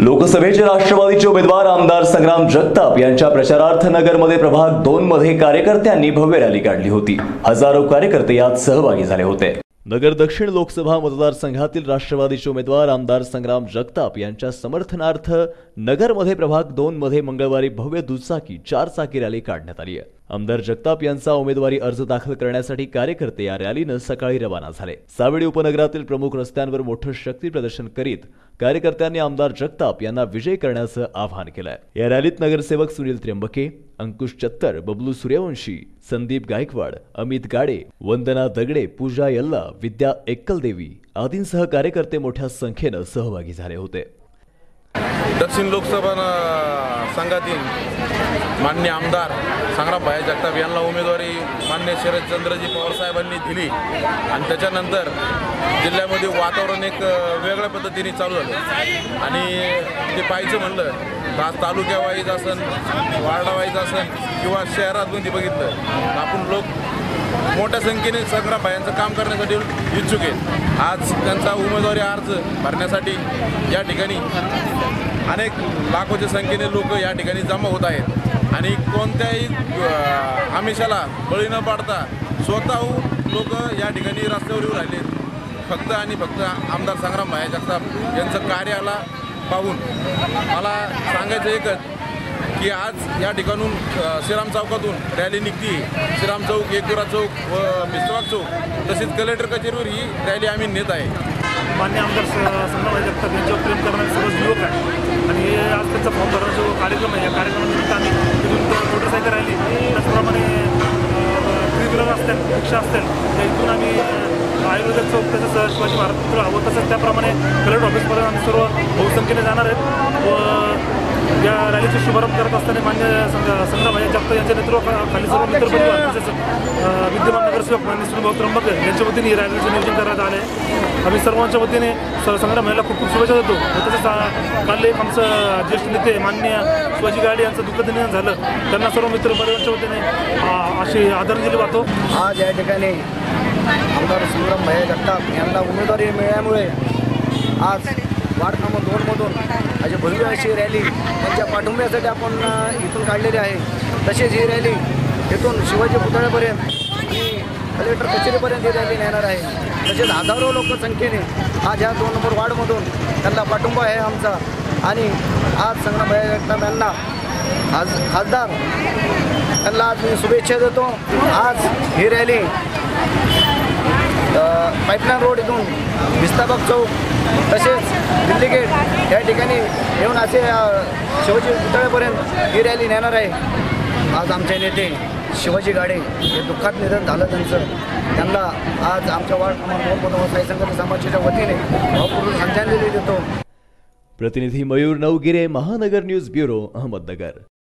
लोकसभेचे राष्ट्रवादीचे उमेदवार आमदार संग्राम जगताप यांच्या प्रचारार्थ नगरमध्ये प्रभाग दोन मध्ये कार्यकर्त्यांनी भव्य रॅली काढली होती. हजारो कार्यकर्ते यात सहभागी झाले होते. नगर दक्षिण लोकसभा मतदारसंघातील राष्ट्रवादीचे उमेदवार आमदार संग्राम जगताप यांच्या समर्थनार्थ नगरमध्ये प्रभाग दोन मध्ये मंगळवारी भव्य दुचाकी चारचाकी रॅली काढण्यात आली आहे. आमदार जगताप यांचा उमेदवारी अर्ज दाखल करण्यासाठी कार्यकर्ते या रॅलीनं सकाळी रवाना झाले. सावेडी उपनगरातील प्रमुख रस्त्यांवर मोठं शक्ती प्रदर्शन करीत कार्यकर्त्यांनी आमदार जगताप यांना विजय करण्याचं आवाहन केलंय. या रॅलीत नगरसेवक सुनील त्र्यंबके अंकुश चत्तर बबलू सूर्यवंशी संदीप गायकवाड अमित गाडे वंदना दगडे पूजा यल्ला विद्या एक्कलदेवी आदींसह कार्यकर्ते मोठ्या संख्येनं सहभागी झाले होते. दक्षिण लोकसभा संघातील मान्य आमदार संग्रामभाई जगताप यांना उमेदवारी मान्य शरदचंद्रजी पवारसाहेबांनी दिली. आणि त्याच्यानंतर जिल्ह्यामध्ये वातावरण एक वेगळ्या पद्धतीने चालू झालं. आणि ते पाहायचं म्हणलं तर आज तालुक्यावाईज असन वार्डावाईज असन किंवा शहरातून ते बघितलं आपण लोक मोठ्या संख्येने संग्रामभाईंचं काम करण्यासाठी इच्छुक आहेत. आज त्यांचा उमेदवारी अर्ज भरण्यासाठी या ठिकाणी अनेक लाखोच्या संख्येने लोक या ठिकाणी जमा होत आहेत. आणि कोणत्याही आमिषाला बळी न पाडता स्वतःहून लोक या ठिकाणी रस्त्यावर येऊ राहिले फक्त आणि फक्त आमदार संग्राम भाया जगताप यांचं कार्याला पाहून मला सांगायचं एकच की आज या ठिकाणून श्रीराम चौकातून रॅली निघती. श्रीराम चौक एकुरा चौक व मिस्टवाक चौक तसेच कलेक्टर कचेरीवर ही रॅली आम्ही नेत आहे. मान्य आमदार स- जगताप यांच्यावर प्रेम करणारे सर्व युवक आहे आणि हे आज त्यांचा फॉर्म भरण्याचा जो कार्यक्रम आहे या कार्यक्रमानिमित्त आम्ही तिथून मोटरसायकल राहिली त्याचप्रमाणे थ्री व्हीलर असतील रिक्षा असतील त्या इथून आम्ही आयुर्वेदक चौक तसंच शिवाजी महाराज हवं व तसंच त्याप्रमाणे कलेक्टर ऑफिसपर्यंत आम्ही सर्व बहुसंख्येने जाणार आहेत. व या रॅलीचे शुभारंभ करत असताना मान्य संग संग्रामभाई जगताप यांच्या नेतृत्वाखाली सर्व मित्रपरिवार तसेच अ, विद्यमान नगरसेवक मान्य सुनीलभाऊ त्र्यंबके यांच्या वतीने ही रॅलीचं नियोजन करण्यात आले आहे. आम्ही सर्वांच्या वतीने स- संग्राम भाईला खूप खूप शुभेच्छा देतो. तसंच काल एक आमचं ज्येष्ठ नेते मान्य शिवाजी गाडी यांचं दुःखद निधन झालं. त्यांना सर्व मित्र परिवाराच्या वतीने आ, अशी आदरांजली वाहतो. आज या ठिकाणी आमदार संग्राम भैया जगताप यांना उमेदवारी मिळाल्यामुळे आज वार्ड क्रमांक माध्यमातून अशी भव्य अशी रॅली त्यांच्या पाठिंब्यासाठी आपण इथून काढलेली आहे. तसेच ही रॅली इथून शिवाजी पुतळ्यापर्यंत कलेक्टर कचेरीपर्यंत ही रॅली नेणार आहे. तसेच हजारो लोकसंख्येने आज ह्या दोन नंबर वार्डमधून त्यांना पाठिंबा आहे आमचा. आणि आज संग्राम भैया जगताप यांना आज खासदार त्यांना आज मी शुभेच्छा देतो. आज ही रॅली पाईपलाईन रोड इथून विस्ताबाग चौक. तसेच दिल्ली गेट या ठिकाणी येऊन असे शिवाजी पुतळ्यापर्यंत ही रॅली नेणार आहे. आज आमचे नेते शिवाजी गाडे हे दुःखात निधन झालं त्यांचं. त्यांना आज आमच्या वार्ड क्रमांक साई समाजाच्या वतीने भावपूर्ण श्रद्धांजली देतो. प्रतिनिधी मयूर नवगिरे महानगर न्यूज ब्युरो अहमदनगर.